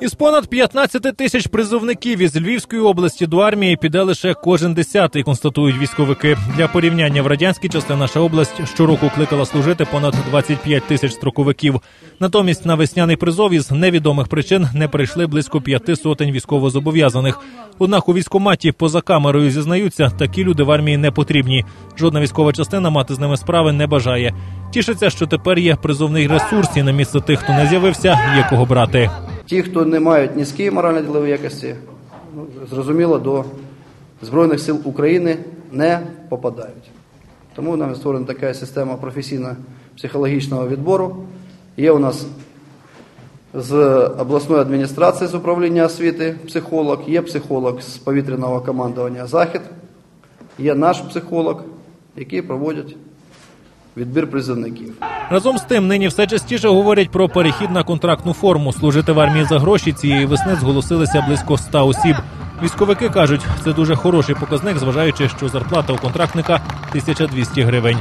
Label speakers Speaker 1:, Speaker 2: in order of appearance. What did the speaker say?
Speaker 1: Із понад 15 тисяч призовників із Львівської області до армії піде лише кожен десятий, констатують військовики. Для порівняння в радянській частині наша область щороку кликала служити понад 25 тисяч строковиків. Натомість на весняний призов із невідомих причин не прийшли близько п'яти сотень військовозобов'язаних. Однак у військкоматі поза камерою зізнаються, такі люди в армії не потрібні. Жодна військова частина мати з ними справи не бажає. Тішиться, що тепер є призовний ресурс і на місце тих, хто не з'явився, є кого брати.
Speaker 2: Ті, хто не мають низькі морально-ділові якості, ну, зрозуміло, до Збройних сил України не попадають. Тому нам створена така система професійно-психологічного відбору. Є у нас з обласної адміністрації з управління освіти психолог, є психолог з повітряного командування Захід, є наш психолог, які проводять відбір призовників.
Speaker 1: Разом з тим, нині все частіше говорять про перехід на контрактну форму. Служити в армії за гроші цієї весни зголосилися близько ста осіб. Військовики кажуть, це дуже хороший показник, зважаючи, що зарплата у контрактника 1200 гривень.